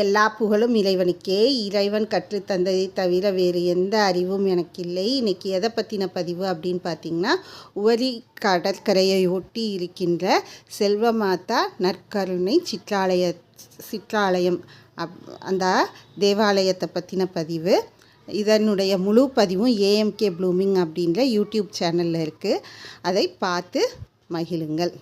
எல்லா புகழும் இறைவனுக்கே. இறைவன் கற்றுத்தந்ததை தவிர வேறு எந்த அறிவும் எனக்கு இல்லை இன்றைக்கி எதை பற்றின பதிவு அப்படின்னு பார்த்தீங்கன்னா உவரி கடற்கரையை ஒட்டி இருக்கின்ற செல்வமாதா நற்கருணை சிற்றாலய சிற்றாலயம் அப் அந்த தேவாலயத்தை பற்றின பதிவு. இதனுடைய முழு பதிவும் ஏஎம்கே ப்ளூமிங் அப்படின்ற யூடியூப் சேனலில் இருக்குது அதை பார்த்து மகிழுங்கள்.